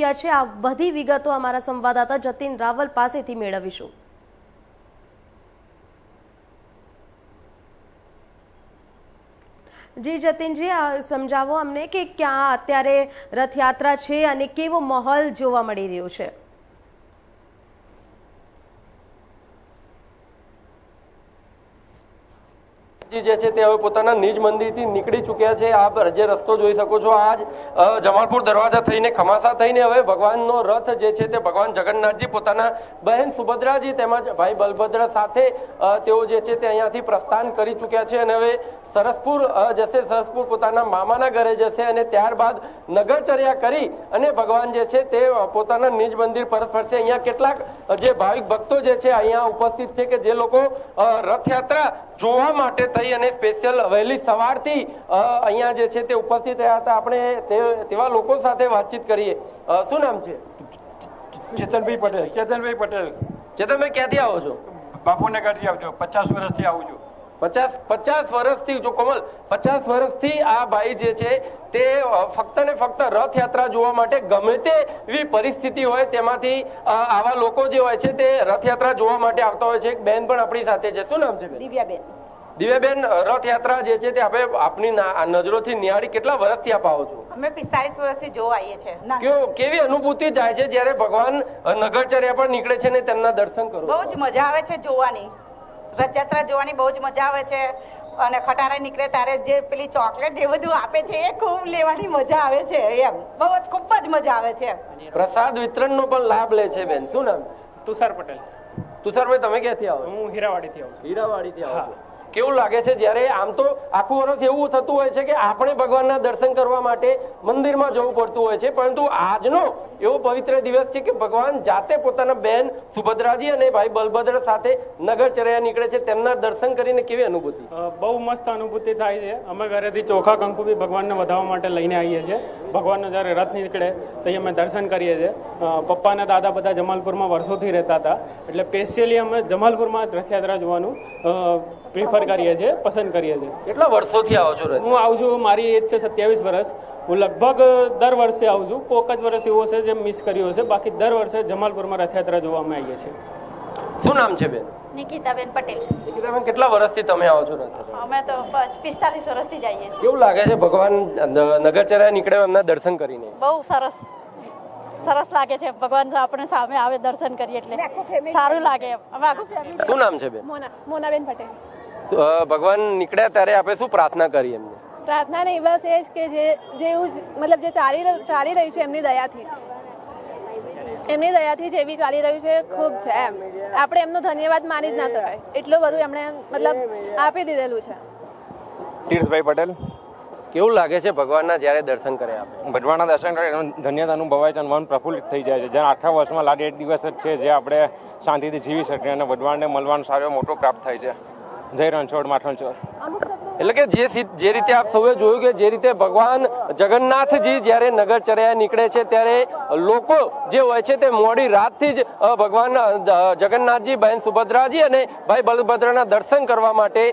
ચૂક્યા છે. આ બધી વિગતો અમારા સંવાદદાતા જતીન રાવલ પાસેથી મેળવીશું. જી જતીનજી સમજાવો અમને કે ક્યાં અત્યારે રથયાત્રા છે અને કેવો માહોલ જોવા મળી રહ્યો છે? જી જે છે તે હવે પોતાના નિજ મંદિરથી નીકળી ચૂક્યા છે. આપ જે રસ્તો જોઈ શકો છો આજ જમાલપુર દરવાજા થઈને, ખમાસા થઈને હવે ભગવાનનો રથ જે છે તે ભગવાન જગન્નાથજી પોતાના બહેન સુભદ્રાજી તેમજ ભાઈ બલભદ્ર સાથે તેઓ જે છે તે અહીંયાથી પ્રસ્થાન કરી ચૂક્યા છે અને હવે સરસપુર જશે સરસપુર પોતાના મામાના ઘરે જશે અને ત્યારબાદ નગરચર્યા કરી અને ભગવાન જે છે તે પોતાના નિજ મંદિર પરત ફરશે. અહીંયા કેટલાક જે ભાવિક ભક્તો જે છે અહીંયા ઉપસ્થિત છે કે જે લોકો રથયાત્રા જોવા માટે થઈ અને સ્પેશિયલ વહેલી સવારથી અહીંયા જે છે તે ઉપસ્થિત રહ્યા હતા. આપણે તે- તેવા લોકો સાથે વાતચીત કરીએ. શું નામ છે? ચેતનભાઈ પટેલ. ચેતનભાઈ પટેલ. ચેતનભાઈ ક્યાંથી આવો છો? બાપુનગરથી આવજો. પચાસ વર્ષથી આવું છું. પચાસ પચાસ વર્ષથી જો કોમલ પચાસ વર્ષથી આ ભાઈ જે છે તે ફક્ત ને ફક્ત રથયાત્રા જોવા માટે ગમે તેવી પરિસ્થિતિ હોય તેમાંથી આવા લોકો જે હોય છે તે રથયાત્રા જોવા માટે આવતા હોય છે. એક બેન પણ આપણી સાથે છે. શું નામ છે દિવ્યાબેન. દિવ્યાબેન રથયાત્રા જે છે તે હવે આપની નજરોથી નિહાળી કેટલા વર્ષથી આપ આવો છો? અમે પિસ્તાલીસ વર્ષથી જોવા આવીએ છીએ. કેવો કેવી અનુભૂતિ થાય છે જ્યારે ભગવાન નગરચર્યા પર નીકળે છે ને તેમના દર્શન કરો? બહુ જ મજા આવે છે જોવાની. રથયાત્રા જોવાની બહુ જ મજા આવે છે. અને ખટારે નીકળે ત્યારે જે પેલી ચોકલેટ એ બધું આપે છે એ ખૂબ લેવાની મજા આવે છે એમ. બહુ જ ખૂબ જ મજા આવે છે. પ્રસાદ વિતરણનો પણ લાભ લે છે બેન. શું નામ? તુષાર પટેલ. તુષારભાઈ તમે ક્યાંથી આવો છો? હું હીરાવાડીથી આવું હીરાવાડીથી આવો છો. કેવું લાગે છે? જ્યારે આમ તો આખું વર્ષ એવું થતું હોય છે કે આપણે ભગવાનના દર્શન કરવા માટે મંદિરમાં જવું પડતું હોય છે, પરંતુ આજનો એવો પવિત્ર દિવસ છે કે ભગવાન જાતે પોતાના બેન સુભદ્રાજી અને ભાઈ બલભદ્ર સાથે નગરચર્યા નીકળે છે, તેમના દર્શન કરીને કેવી અનુભૂતિ? બહુ મસ્ત અનુભૂતિ થાય છે. અમે ઘરેથી ચોખા, કંકુ બી ભગવાનને વધાવવા માટે લઈને આવીએ છીએ. ભગવાનનો જ્યારે રથ નીકળે, તો અમે દર્શન કરીએ છીએ. પપ્પાના દાદા બધા જમાલપુરમાં વર્ષોથી રહેતા હતા. એટલે સ્પેશિયલી અમે જમાલપુરમાં રથયાત્રા જોવાનું પ્રિફર કરીએ છીએ પસંદ કરીએ છીએ. કેટલા વર્ષોથી આવો છો હું આવું છું મારી એજ છે સત્યાવીસ વર્ષ. હું લગભગ દર વર્ષે આવું છું. કોક જ વર્ષ એવો છે જે મિસ કર્યો છે બાકી દર વર્ષે જમાલપુરમાં રથયાત્રા જોવા અમે આવીએ છીએ. શું નામ છે બેન? નિકિતાબેન પટેલ. નિકિતાબેન, કેટલા વર્ષથી તમે આવો છો અમે તો પિસ્તાલીસ વર્ષથી જઈએ છીએ. કેવું લાગે છે ભગવાન નગરચર્યા નીકળે એમના દર્શન કરીને? બહુ સરસ. સરસ લાગે છે. ભગવાન આપણે સામે આવે દર્શન કરીએ એટલે સારું લાગે અમે આખું શું નામ છે બેન? મોના મોનાબેન પટેલ. ભગવાન નીકળ્યા ત્યારે આપણે શું પ્રાર્થના કરી એમને? પ્રાર્થના નહીં બસ એ જ કે જે જેવું મતલબ જે ચાલી ચાલી રહ્યું છે એમની દયાથી. એમની દયાથી જેવી ચાલી રહ્યું છે ખૂબ છે એમ. આપણે એમનો ધન્યવાદ માની જ ના શકાય. એટલું બધું એમણે મતલબ આપી દીધેલું છે. તીર્થભાઈ પટેલ. કેવું લાગે છે ભગવાનના જ્યારે દર્શન કરે આપણે? ભગવાનના દર્શન કરે એનો ધન્યતા અનુભવાય છે અને મન પ્રફુલ્લિત થઈ જાય છે. જેના આખા વર્ષમાં લાડી એક દિવસ જ છે જે આપણે શાંતિથી જીવી શકીએ અને ભગવાનને મળવાનો સારો મોટો પ્રાપ્ત થાય છે. જય રણછોડ માઠણછોડ એટલે કે જે જે રીતે આપ સૌએ જોયું કે જે રીતે ભગવાન જગન્નાથજી જ્યારે નગરચર્યા નીકળે છે, ત્યારે લોકો જે હોય છે તે મોડી રાતથી જ ભગવાન જગન્નાથજી, બહેન સુભદ્રાજી અને ભાઈ બલભદ્રના દર્શન કરવા માટે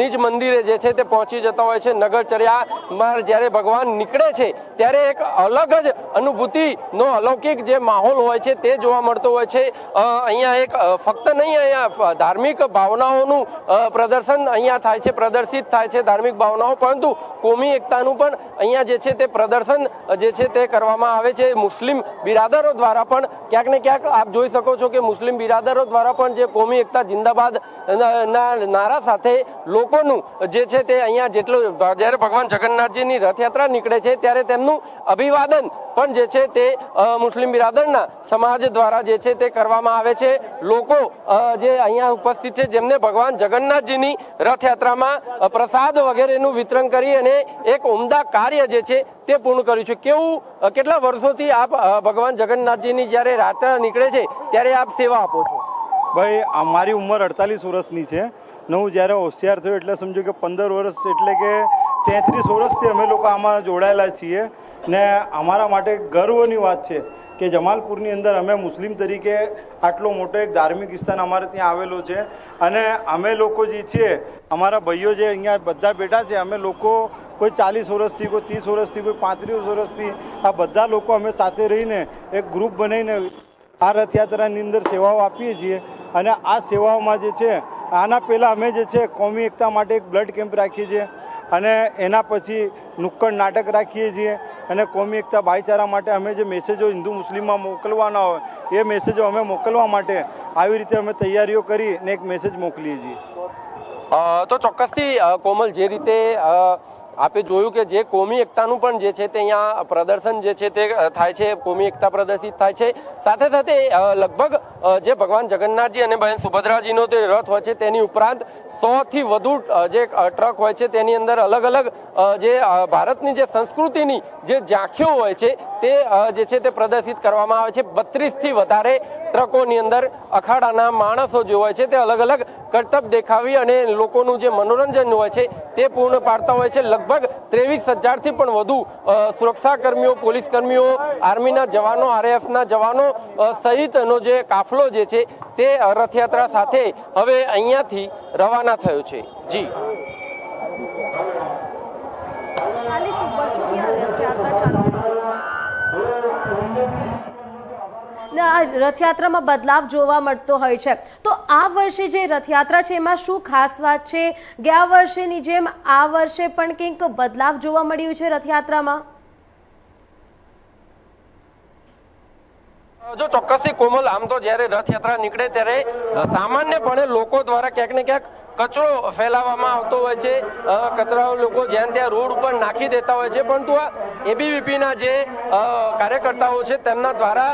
નિજ મંદિરે જે છે તે પહોંચી જતા હોય છે. નગરચર્યામાં જ્યારે ભગવાન નીકળે છે, ત્યારે એક અલગ જ અનુભૂતિનો અલૌકિક જે માહોલ હોય છે તે જોવા મળતો હોય છે. અહીંયા એક ફક્ત નહીં, અહીંયા ધાર્મિક ભાવનાઓનું પ્રદર્શન અહીંયા થાય છે, પ્રદર્શિત થાય છે ધાર્મિક ભાવનાઓ, પરંતુ કોમી એકતાનું પણ અહીંયા જે છે તે પ્રદર્શન, જે છે તે કરવામાં આવે છે. મુસ્લિમ બિરાદરો દ્વારા પણ ક્યાંક ને ક્યાંક આપ જોઈ શકો છો કે મુસ્લિમ બિરાદરો દ્વારા પણ જે કોમી એકતા જિંદાબાદ નારા સાથે લોકોનું જે છે તે અહીંયા જેટલું, જ્યારે ભગવાન જગન્નાથજીની રથયાત્રા નીકળે છે, ત્યારે તેમનું અભિવાદન પણ જે છે તે મુસ્લિમ બિરાદરના સમાજ દ્વારા જે છે તે કરવામાં આવે છે. લોકો જે અહીંયા ઉપસ્થિત છે, જેમને ભગવાન જગન્નાથજીની રથયાત્રામાં પ્રસાદ વગેરેનું વિતરણ કરી અને એક ઉમદા કાર્ય જે છે તે પૂર્ણ કર્યું છે. કેવું કેટલા વર્ષોથી આપ ભગવાન જગન્નાથજીની જ્યારે રાત્રા નીકળે છે, ત્યારે આપ સેવા આપો છો? ભાઈ મારી ઉંમર અડતાલીસ વર્ષની છે. ને હું જ્યારે હોશિયાર થયો એટલે સમજો કે પંદર વર્ષ એટલે કે તેત્રીસ વર્ષથી અમે લોકો આમાં જોડાયેલા છીએ ને અમારા માટે ગર્વની વાત છે કે જમાલપુરની અંદર અમે મુસ્લિમ તરીકે આટલો મોટો એક ધાર્મિક વિસ્તાર અમારે ત્યાં આવેલો છે અને અમે લોકો જે છીએ, અમારા ભાઈઓ જે અહીંયા બધા બેઠા છે, અમે લોકો કોઈ ચાલીસ વર્ષથી, કોઈ ત્રીસ વર્ષથી, કોઈ પાંત્રીસ વર્ષથી આ બધા લોકો અમે સાથે રહીને એક ગ્રુપ બનાવીને આ રથયાત્રાની અંદર સેવાઓ આપીએ છીએ અને આ સેવાઓમાં જે છે, આના પહેલાં અમે જે છે, કોમી એકતા માટે એક બ્લડ કેમ્પ રાખીએ છીએ. અને એના પછી નુક્કડ નાટક રાખીએ છીએ અને કોમી એકતા ભાઈચારા માટે અમે જે મેસેજો હિન્દુ મુસ્લિમમાં મોકલવાના હોય, એ મેસેજો અમે મોકલવા માટે આવી રીતે અમે તૈયારીઓ કરી ને એક મેસેજ મોકલીએ છીએ. તો ચોક્કસથી કોમલ જે રીતે આપે જોયું કે જે કોમી એકતાનું પણ જે છે તે અહીંયા પ્રદર્શન જે છે તે થાય છે, કોમી એકતા પ્રદર્શિત થાય છે. સાથે સાથે લગભગ જે ભગવાન જગન્નાથજી અને બહેન સુભદ્રાજીનો તે રથ હોય છે તેની ઉપરાંત સો થી વધુ જે ટ્રક હોય છે તેની અંદર અલગ અલગ જે ભારતની જે સંસ્કૃતિની જે ઝાંખીઓ હોય છે તે જે છે તે પ્રદર્શિત કરવામાં આવે છે. બત્રીસથી વધારે ટ્રકોની અંદર અખાડાના માણસો જે હોય છે તે અલગ અલગ કરતબ દેખાવી અને લોકોનું જે મનોરંજન હોય છે તે પૂર્ણ પાડતા હોય છે. લગભગ ત્રેવીસ હજારથી પણ વધુ સુરક્ષા કર્મીઓ પોલીસ કર્મીઓ આર્મીના જવાનો, આરએફના જવાનો સહિતનો જે કાફલો જે છે તે રથયાત્રા સાથે હવે અહીંયાથી રવાના થયો છે. જી ચાલીસ વર્ષોથી આ રથયાત્રા ચાલુ ને આ રથયાત્રામાં બદલાવ જોવા મળતો હોય છે. તો આ વર્ષે જે રથયાત્રા છે, એમાં શું ખાસ વાત છે? ગયા વર્ષેની જેમ આ વર્ષે પણ કંઈક બદલાવ જોવા મળ્યું છે રથયાત્રામાં? જો ચોક્કસથી કોમલ, આમ તો જ્યારે રથયાત્રા નીકળે ત્યારે સામાન્યપણે લોકો દ્વારા ક્યાંક ને ક્યાંક કચરો ફેલાવવામાં આવતો હોય છે. કચરાઓ લોકો જ્યાં ત્યાં રોડ ઉપર નાખી દેતા હોય છે. પરંતુ આ એબીવીપીના જે કાર્યકર્તાઓ છે, તેમના દ્વારા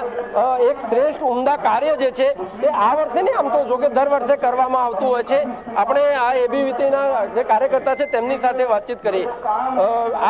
એક શ્રેષ્ઠ ઉમદા કાર્ય જે છે, તે આ વર્ષે નહીં આમ તો જો દર વર્ષે કરવામાં આવતું હોય છે. આપણે આ એબીવીપીના જે કાર્યકર્તા છે, તેમની સાથે વાતચીત કરીએ.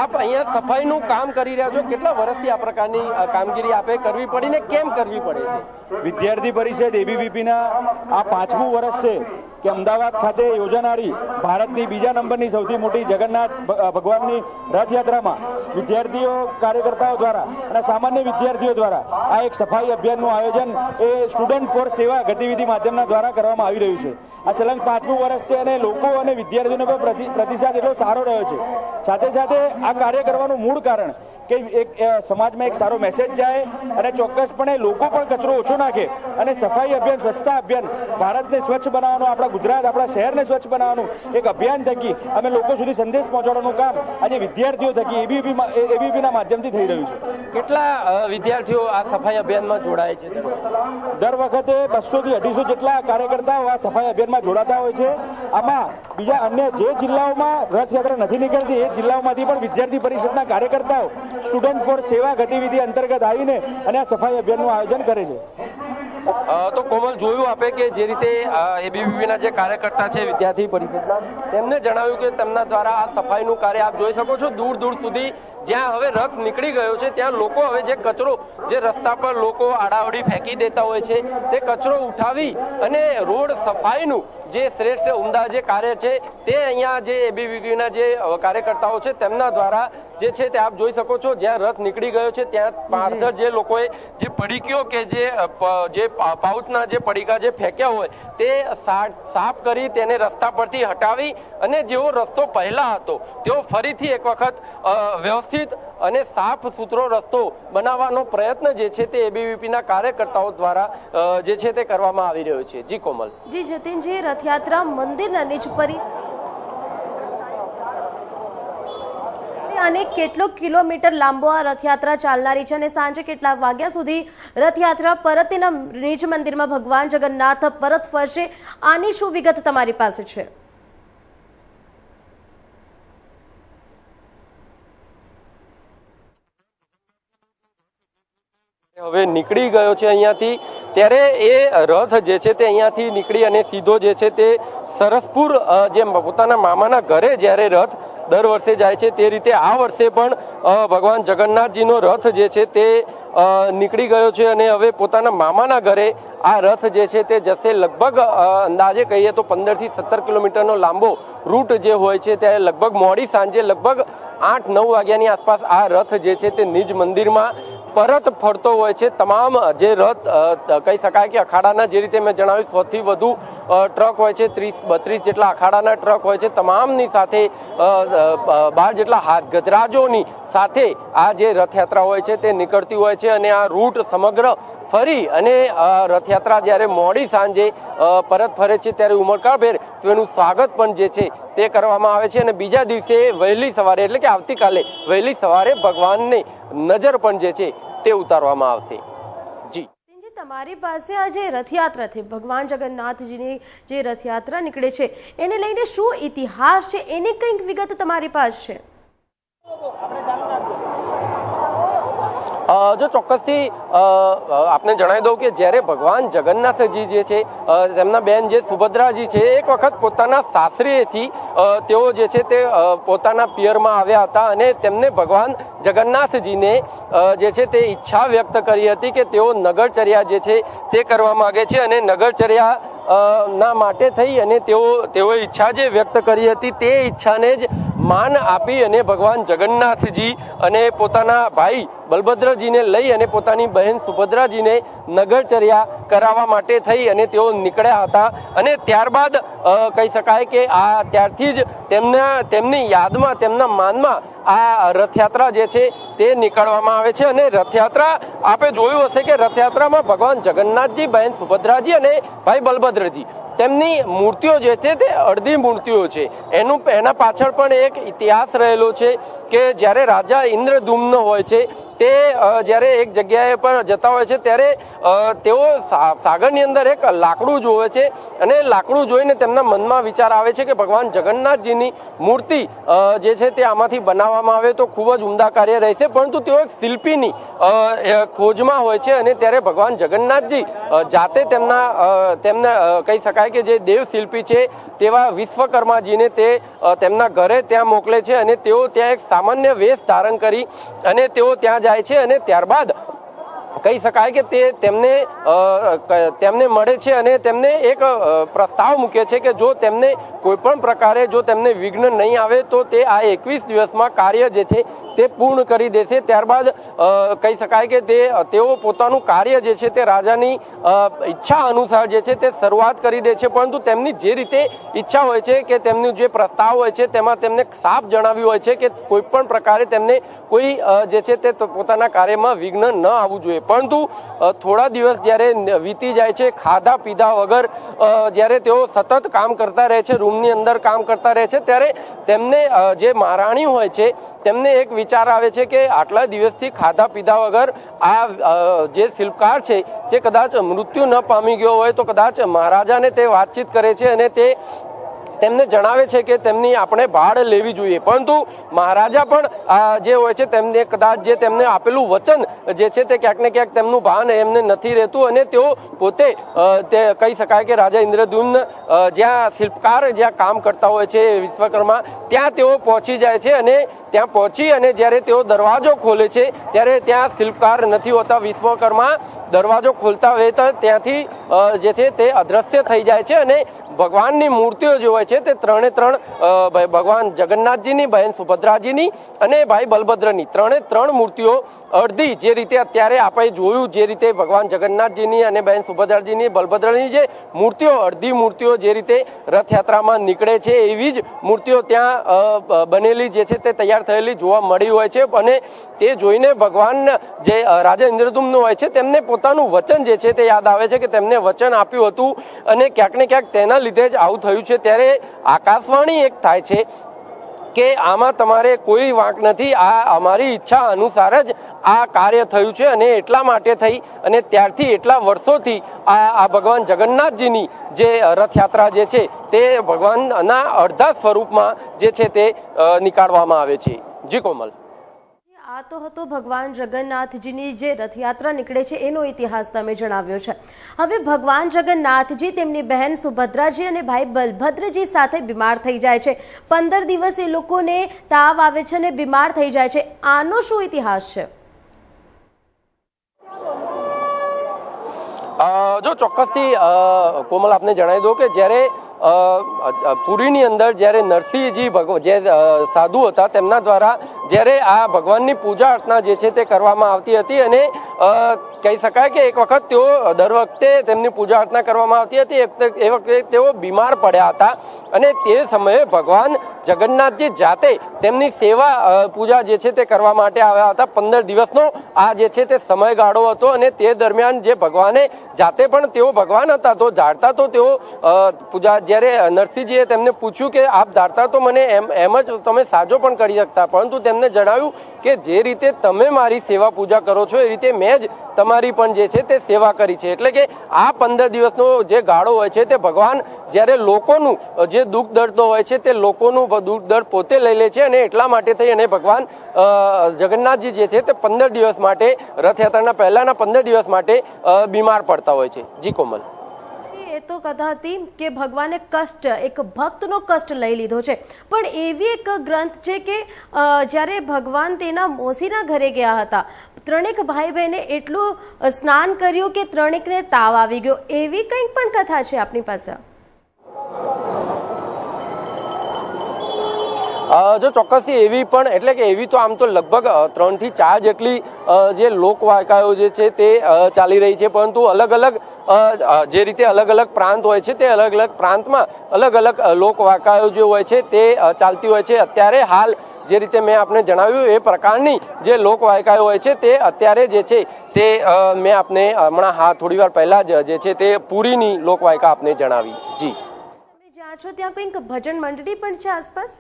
આપ અહીંયા સફાઈનું કામ કરી રહ્યા છો. કેટલા વર્ષથી આ પ્રકારની કામગીરી આપે? કરવી પડી ને કેમ કરવી પડે? છે વિદ્યાર્થી પરિષદ એબીવીપીના આ પાંચમું વર્ષ છે કે અમદાવાદ ખાતે યોજાનારી ભારતની બીજા નંબરની સૌથી મોટી જગન્નાથ ભગવાનની રથયાત્રામાં વિદ્યાર્થીઓ, કાર્યકર્તાઓ દ્વારા અને સામાન્ય વિદ્યાર્થીઓ દ્વારા આ એક સફાઈ અભિયાનનું આયોજન એ સ્ટુડન્ટ ફોર સેવા ગતિવિધિ માધ્યમના દ્વારા કરવામાં આવી રહ્યું છે. આ સલંગ પાંચમું વર્ષ છે અને લોકો અને વિદ્યાર્થીઓનો પણ પ્રતિસાદ એટલો સારો રહ્યો છે. સાથે સાથે આ કાર્ય કરવાનું મૂળ કારણ કે એક સમાજમાં એક સારો મેસેજ જાય અને ચોક્કસપણે લોકો પણ કચરો ઓછો નાખે અને સફાઈ અભિયાન સ્વચ્છતા અભિયાન ભારતને સ્વચ્છ બનાવવાનું આપણા ગુજરાત આપણા શહેરને સ્વચ્છ બનાવવાનું એક અભિયાન થકી અમે લોકો સુધી સંદેશ પહોંચાડવાનું કામ આજે વિદ્યાર્થીઓ થકી એબીપી એબીપીના માધ્યમથી થઈ રહ્યું છે. કેટલા વિદ્યાર્થીઓ આ સફાઈ અભિયાનમાં જોડાય છે? દર વખતે બસો થી અઢીસો જેટલા કાર્યકર્તાઓ આ સફાઈ અભિયાનમાં જોડાતા હોય છે. આમાં બીજા અન્ય જે જિલ્લાઓમાં રથયાત્રા નથી નીકળતી એ જિલ્લાઓમાંથી પણ વિદ્યાર્થી પરિષદના કાર્યકર્તાઓ સ્ટુડન્ટ ફોર સેવા ગતિવિધિ અંતર્ગત આવીને અને આ સફાઈ અભિયાનનું આયોજન કરે છે. તો કોમલ જોયું આપે કે જે રીતે એબીવીપીના જે કાર્યકર્તા છે, વિદ્યાર્થી પરિષદના તેમને જણાવ્યું કે તેમના દ્વારા આ સફાઈનું કાર્ય આપ જોઈ શકો છો. દૂર દૂર સુધી જ્યાં હવે રથ નીકળી ગયો છે, ત્યાં લોકો હવે જે કચરો, જે રસ્તા પર લોકો આડાવડી ફેંકી દેતા હોય છે, તે કચરો ઉઠાવી અને રોડ સફાઈનું જે શ્રેષ્ઠ ઉમદા જે કાર્ય છે તે અહીંયા જે એબીવીપીના જે કાર્યકર્તાઓ છે તેમના દ્વારા જે છે તે આપ જોઈ શકો છો, જ્યાં રથ નીકળી ગયો છે, ત્યાં પાછળ જે લોકોએ જે પડીકીઓ કે જે જે પાઉચના જે પડીકા જે ફેંક્યા હોય તે સાફ કરી તેને રસ્તા પરથી હટાવી અને જેવો રસ્તો પહેલા હતો તેઓ ફરીથી એક વખત વ્યવસ્થિત અને સાફ સુથરો રસ્તો બનાવવાનો પ્રયત્ન જે છે તે એબીવીપીના કાર્યકર્તાઓ દ્વારા જે છે તે કરવામાં આવી રહ્યો છે. જી, કોમલ. જી, જતીનજી, રથયાત્રા મંદિરના નિજ પરિ અને કેટલો કિલોમીટર લાંબો આ રથયાત્રા ચાલનારી છે અને સાંજે કેટલા વાગ્યા સુધી રથયાત્રા પરત તેના નિજ મંદિરમાં ભગવાન જગન્નાથ પરત ફરશે. આની શું વિગત તમારી પાસે છે? હવે નીકળી ગયો છે અહીંયાથી. ત્યારે એ રથ જે છે તે અહીંયાથી નીકળી અને સીધો જે છે તે સરસપુર જે પોતાના મામાના ઘરે જ્યારે રથ દર વર્ષે જાય છે તે રીતે આ વર્ષે પણ ભગવાન જગન્નાથજીનો રથ જે છે તે નીકળી ગયો છે અને હવે પોતાના મામાના ઘરે આ રથ જે છે તે જશે લગભગ અંદાજે કહીએ તો પંદરથી સત્તર કિલોમીટરનો લાંબો રૂટ જે હોય છે ત્યારે લગભગ મોડી સાંજે લગભગ આઠ નવ વાગ્યાની આસપાસ આ રથ જે છે તે નિજ મંદિરમાં પરત ફરતો હોય છે. તમામ જે રથ કહી શકાય કે અખાડાના, જે રીતે મેં જણાવ્યું, સૌથી વધુ ટ્રક હોય છે, ત્રીસ, બત્રીસ જેટલા અખાડાના ટ્રક હોય છે, તમામની સાથે બાર જેટલા હાથ ગજરાજોની સાથે આ જે રથયાત્રા હોય છે, તે નીકળતી હોય છે અને આ રૂટ સમગ્ર ફરી અને રથયાત્રા જ્યારે મોડી સાંજે પરત ફરે છે, ત્યારે ઉમળકાભેર તેનું સ્વાગત પણ જે છે, તે કરવામાં આવે છે અને બીજા દિવસે વહેલી સવારે, એટલે કે આવતીકાલે વહેલી સવારે ભગવાનની નજર પણ જે છે, તે ઉતારવામાં આવશે. તમારી પાસે આ જે રથયાત્રા છે. ભગવાન જગન્નાથજીની જે રથયાત્રા નીકળે છે, એને લઈને શું ઇતિહાસ છે? એની કંઈક વિગત તમારી પાસે છે. જો ચોક્કસથી આપને જણાવી દઉં કે જ્યારે ભગવાન જગન્નાથજી જે છે તેમના બેન જે સુભદ્રાજી છે, એક વખત પોતાના સાસરીએથી તેઓ જે છે તે પોતાના પિયરમાં આવ્યા હતા અને તેમને ભગવાન જગન્નાથજીને જે છે તે ઈચ્છા વ્યક્ત કરી હતી કે તેઓ નગરચર્યા જે છે તે કરવા માગે છે અને નગરચર્યા ના માટે થઈ અને તેઓ, તેઓએ ઈચ્છા જે વ્યક્ત કરી હતી તે ઈચ્છાને જ માન આપી અને ભગવાન જગન્નાથજી અને પોતાના ભાઈ બલભદ્રજીને લઈ અને પોતાની બહેન સુભદ્રાજીને નગરચર્યા કરાવવા માટે થઈ અને તેઓ નીકળ્યા હતા. અને ત્યારબાદ કહી શકાય કે આ ત્યારથી જ તેમના, તેમની યાદમાં, તેમના માનમાં આ રથયાત્રા જે છે તે નીકળવામાં આવે છે. અને રથયાત્રા આપે જોયું હશે કે રથયાત્રામાં ભગવાન જગન્નાથજી, બહેન સુભદ્રાજી અને ભાઈ બલભદ્રજી તેમની મૂર્તિઓ જે છે તે અડધી મૂર્તિઓ છે. એનું એના પાછળ પણ એક ઇતિહાસ રહેલો છે કે જ્યારે રાજા ઇન્દ્રધૂમનો હોય છે તે જ્યારે એક જગ્યાએ પર જતા હોય છે, ત્યારે તેઓ સાગરની અંદર એક લાકડું જોવે છે અને લાકડું જોઈને તેમના મનમાં વિચાર આવે છે કે ભગવાન જગન્નાથજીની મૂર્તિ જે છે તે આમાંથી બનાવવામાં આવે તો ખૂબ જ ઉમદા કાર્ય રહેશે. પરંતુ તેઓ એક શિલ્પીની ખોજમાં હોય છે અને ત્યારે ભગવાન જગન્નાથજી જાતે તેમના તેમને કહી શકાય કે જે દેવ શિલ્પી છે તેવા વિશ્વકર્માજીને તે તેમના ઘરે ત્યાં મોકલે છે અને તેઓ ત્યાં એક સામાન્ય વેશ ધારણ કરી અને તેઓ ત્યાં જાય છે અને ત્યારબાદ કહી શકાય કે તે તેમને તેમને મળે છે અને તેમને એક પ્રસ્તાવ મૂકે છે કે જો તેમને કોઈ પણ પ્રકારે જો તેમને વિઘ્ન નહીં આવે તો તે આ એકવીસ દિવસમાં કાર્ય જે છે તે પૂર્ણ કરી દેશે. ત્યારબાદ કહી શકાય કે તે, તેઓ પોતાનું કાર્ય જે છે તે રાજાની ઈચ્છા અનુસાર જે છે તે શરૂઆત કરી દે છે. પરંતુ તેમની જે રીતે ઈચ્છા હોય છે કે તેમનું જે પ્રસ્તાવ હોય છે તેમાં તેમને સાફ જણાવ્યું હોય છે કે કોઈ પણ પ્રકારે તેમને કોઈ જે છે તે પોતાના કાર્યમાં વિઘ્ન ન આવવું જોઈએ. પરંતુ થોડા દિવસ જ્યારે વીતી જાય છે, ખાધા પીધા વગર જ્યારે તેઓ સતત કામ કરતા રહે છે, રૂમની અંદર કામ કરતા રહે છે, ત્યારે તેમને જે મહારાણી હોય છે, તેમને એક વિચાર આવે છે કે આટલા દિવસથી ખાધા પીધા વગર આ જે શિલ્પકાર છે જે કદાચ મૃત્યુ ન પામી ગયો હોય તો કદાચ મહારાજાને તે વાતચીત કરે છે અને તે તેમને જણાવે છે કે તેમની આપણે ભાડ લેવી જોઈએ. પરંતુ મહારાજા પણ જે હોય છે, તેમને કદાચ જે તેમને આપેલું વચન જે છે તે ક્યાંક ને ક્યાંક તેમનું ભાન એમને નથી રહેતું અને તેઓ પોતે તે કહી શકાય કે રાજા ઇન્દ્રદ્યુમ્ન જ્યાં શિલ્પકાર, જ્યાં કામ કરતા હોય છે વિશ્વકર્મા, ત્યાં તેઓ પહોંચી જાય છે અને ત્યાં પહોંચી અને જ્યારે તેઓ દરવાજો ખોલે છે, ત્યારે ત્યાં શિલ્પકાર નથી હોતા. વિશ્વકર્મા દરવાજો ખોલતા વેત ત્યાંથી જે છે તે અદ્રશ્ય થઈ જાય છે અને ભગવાનની મૂર્તિઓ જે હોય છે તે ત્રણે ત્રણ ભગવાન જગન્નાથજીની, બહેન સુભદ્રાજીની અને ભાઈ બલભદ્રની. ત્રણે ત્રણ મૂર્તિઓ અડધી જે રીતે અત્યારે આપણે જોયું, જે રીતે ભગવાન જગન્નાથજીની અને બહેન સુભદ્રાજીની, બલભદ્રની જે મૂર્તિઓ, અડધી મૂર્તિઓ જે રીતે રથયાત્રામાં નીકળે છે, એવી જ મૂર્તિઓ ત્યાં બનેલી જે છે તે તૈયાર થયેલી જોવા મળી હોય છે. અને તે જોઈને ભગવાન જે રાજા ઇન્દ્રદુમ્ન હોય છે, તેમને પોતાનું વચન જે છે તે યાદ આવે છે કે તેમને વચન આપ્યું હતું અને ક્યાંક ને ક્યાંક તેના લીધે જ આવું થયું છે. ત્યારે આકાશવાણી એક થાય છે કે આમાં તમારે કોઈ વાંક નથી. આ અમારી ઈચ્છા અનુસાર જ આ કાર્ય થયું છે અને એટલા માટે થઈ અને ત્યારથી એટલા વર્ષોથી આ આ ભગવાન જગન્નાથજીની જે રથયાત્રા જે છે તે ભગવાનના અડધા સ્વરૂપમાં જે છે તે નીકાળવામાં આવે છે. જી કોમલ. આ હતો ભગવાન જગન્નાથજીની જે રથયાત્રા નીકળે છે, એનો ઇતિહાસ તમે જણાવ્યો છે. હવે ભગવાન જગન્નાથજી, તેમની બહેન સુભદ્રાજી અને ભાઈ બલભદ્રજી સાથે બીમાર થઈ જાય છે. પંદર દિવસ એ લોકોને તાવ આવે છે અને બીમાર થઈ જાય છે. આનો શું ઇતિહાસ છે? જો ચોક્કસથી કોમલ આપને જણાવી દો કે જ્યારે પુરીની અંદર જ્યારે નરસિંહજી ભગવ, જે સાધુ હતા તેમના દ્વારા જ્યારે આ ભગવાનની પૂજા અર્ચના જે છે તે કરવામાં આવતી હતી અને કહી શકાય કે એક વખત તેઓ દર વખતે તેમની પૂજા અર્ચના કરવામાં આવતી હતી એ વખતે તેઓ બીમાર પડ્યા હતા અને તે સમયે ભગવાન જગન્નાથજી જાતે તેમની સેવા પૂજા જે છે તે કરવા માટે આવ્યા હતા. પંદર દિવસનો આ જે છે તે સમયગાળો હતો અને તે દરમિયાન જે ભગવાને જાતે પણ તેઓ ભગવાન હતા તો જાણતા તો તેઓ પૂજા જ્યારે નરસિંહજીએ તેમને પૂછ્યું કે આપ ધારતા તો મને એમ એમ જ તમે સાજો પણ કરી શકતા, પરંતુ તેમને જણાવ્યું કે જે રીતે તમે મારી સેવા પૂજા કરો છો, એ રીતે મેં જ તમારી પણ જે છે તે સેવા કરી છે. એટલે કે આ પંદર દિવસનો જે ગાળો હોય છે તે ભગવાન જ્યારે લોકોનું જે દુઃખ દર્દ હોય છે તે લોકોનું દુઃખ દર્દ પોતે લઈ લે છે અને એટલા માટે થઈ અને ભગવાન જગન્નાથજી જે છે તે પંદર દિવસ માટે રથયાત્રાના પહેલાના પંદર દિવસ માટે બીમાર પડતા હોય છે. જી કોમલ. એ તો કથા હતી કે ભગવાને કષ્ટ, એક ભક્તનો કષ્ટ લઈ લીધો છે. પણ એવી એક ગ્રંથ છે કે જ્યારે ભગવાન તેના મોસીના ઘરે ગયા હતા, ત્રણેક ભાઈ બહેને એટલું સ્નાન કર્યું કે ત્રણેકને તાવ આવી ગયો. એવી કંઈક પણ કથા છે આપણી પાસે? જો ચોક્કસથી એવી પણ, એટલે કે એવી તો આમ તો લગભગ ત્રણથી ચાર જેટલી જે લોકવાયકાઓ જે છે તે ચાલી રહી છે. પરંતુ અલગ અલગ જે રીતે અલગ અલગ પ્રાંત હોય છે તે અલગ અલગ પ્રાંતમાં અલગ અલગ લોકવાયકાઓ જે હોય છે તે ચાલતી હોય છે. અત્યારે હાલ જે રીતે મેં આપને જણાવ્યું એ પ્રકારની જે લોકવાયકાઓ હોય છે તે અત્યારે જે છે તે મેં આપને હમણાં હા, થોડી વાર પહેલા જે છે તે પૂરીની લોકવાયકા આપને જણાવી. જી. જ્યાં છો ત્યાં કંઈક ભજન મંડળી પણ છે આસપાસ?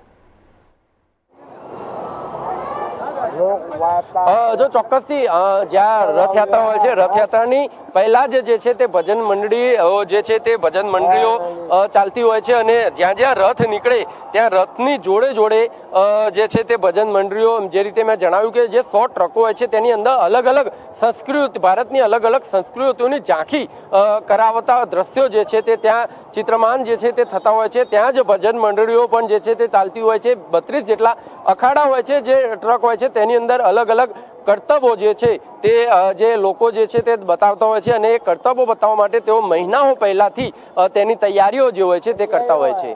જો ચોક્કસથી જ્યાં રથયાત્રા હોય છે, રથયાત્રાની પહેલા જ જે છે તે ભજન મંડળી જે છે તે ભજન મંડળીઓ ચાલતી હોય છે અને જ્યાં જ્યાં રથ નીકળે, ત્યાં રથની જોડે જોડે જે છે તે ભજન મંડળીઓ જે રીતે મેં જણાવ્યું કે જે સો ટ્રકો હોય છે, તેની અંદર અલગ અલગ સંસ્કૃતિ, ભારતની અલગ અલગ સંસ્કૃતિઓની ઝાંખી કરાવતા દ્રશ્યો જે છે તે ત્યાં ચિત્રમાન જે છે તે થતા હોય છે, ત્યાં જ ભજન મંડળીઓ પણ જે છે તે ચાલતી હોય છે. બત્રીસ જેટલા અખાડા હોય છે જે ટ્રક હોય છે તેની અંદર અલગ અલગ કરતબો જે છે તે જે લોકો જે છે તે બતાવતા હોય છે અને એ કરતબો બતાવવા માટે તેઓ મહિનાઓ પહેલાથી તેની તૈયારીઓ જે હોય છે તે કરતા હોય છે.